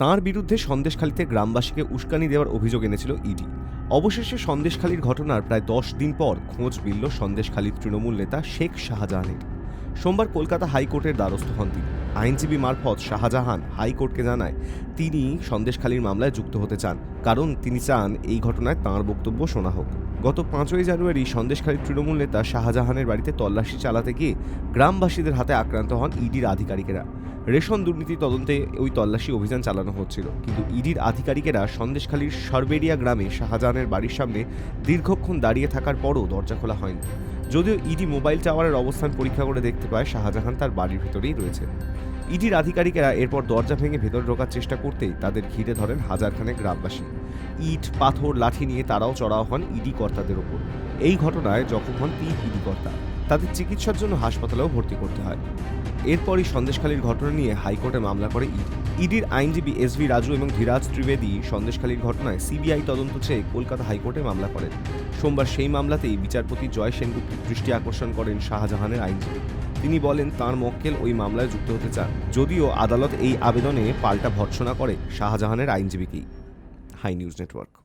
তাঁর বিরুদ্ধে সন্দেশখালীতে গ্রামবাসীকে উস্কানি দেওয়ার অভিযোগ এনেছিল ইডি। অবশেষে সন্দেশখালীর ঘটনার প্রায় দশ দিন পর খোঁজ মিলল সন্দেশখালীর তৃণমূল নেতা শেখ শাহজাহানের। সোমবার কলকাতা হাইকোর্টের দ্বারস্থ হন তিনি। আইনজীবী মারফত শাহজাহান হাইকোর্টকে জানায়, তিনি সন্দেশখালীর মামলায় যুক্ত হতে চান, কারণ তিনি চান এই ঘটনায় তাঁর বক্তব্য শোনা হোক। গত পাঁচই জানুয়ারি সন্দেশখালীর তৃণমূল নেতা শাহজাহানের বাড়িতে তল্লাশি চালাতে গিয়ে গ্রামবাসীদের হাতে আক্রান্ত হন ইডির আধিকারিকেরা। রেশন দুর্নীতি তদন্তে ওই তল্লাশি অভিযান চালানো হচ্ছিল। কিন্তু ইডির আধিকারিকেরা সন্দেশখালীর সরবেরিয়া গ্রামে শাহজাহানের বাড়ির সামনে দীর্ঘক্ষণ দাঁড়িয়ে থাকার পরও দরজা খোলা হয়নি। যদিও ইডি মোবাইল টাওয়ারের অবস্থান পরীক্ষা করে দেখতে পায়, শাহজাহান তার বাড়ির ভেতরেই রয়েছে। ইডির আধিকারিকেরা এরপর দরজা ভেঙে ভেতর ঢোকার চেষ্টা করতেই তাদের ঘিরে ধরেন হাজারখানেক গ্রামবাসী। ইট, পাথর, লাঠি নিয়ে তারাও চড়াও হন ইডি কর্তাদের ওপর। এই ঘটনায় জখম হন তিন ইডি কর্তা। তাদের চিকিৎসার জন্য হাসপাতালেও ভর্তি করতে হয়। এরপরই সন্দেশখালীর ঘটনা নিয়ে হাইকোর্টে মামলা করে ইডি। ইডির আইনজীবী এস ভি রাজু এবং ধীরাজ ত্রিবেদী সন্দেশখালীর ঘটনায় সিবিআই তদন্ত চেয়ে কলকাতা হাইকোর্টে মামলা করেন। সোমবার সেই মামলাতেই বিচারপতি জয় সেনগুপ্তের দৃষ্টি আকর্ষণ করেন শাহজাহানের আইনজীবী। তিনি বলেন, তার মক্কেল ওই মামলায় যুক্ত হতে চান। যদিও আদালত এই আবেদনে পাল্টা ভর্ৎসনা করে শাহজাহানের আইনজীবীকেই। High news network.